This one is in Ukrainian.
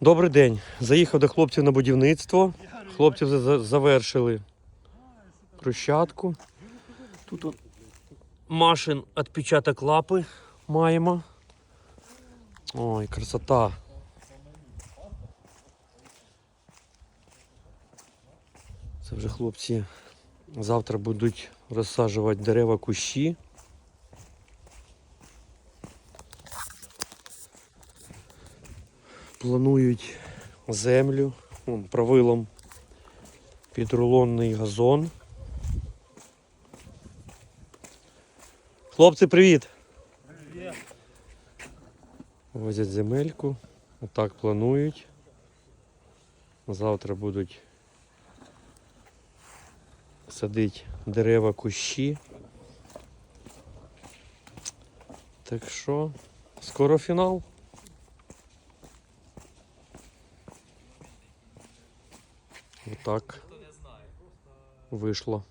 Добрий день. Заїхав до хлопців на будівництво. Хлопці завершили брусчатку. Тут от машин відпечаток лапи маємо. Ой, красота. Це вже хлопці завтра будуть розсаджувати дерева кущі. Планують землю вон, правилом під рулонний газон. Хлопці, привіт! Возять земельку. Отак планують. Завтра будуть садити дерева кущі. Так що, скоро фінал. Отак вийшло.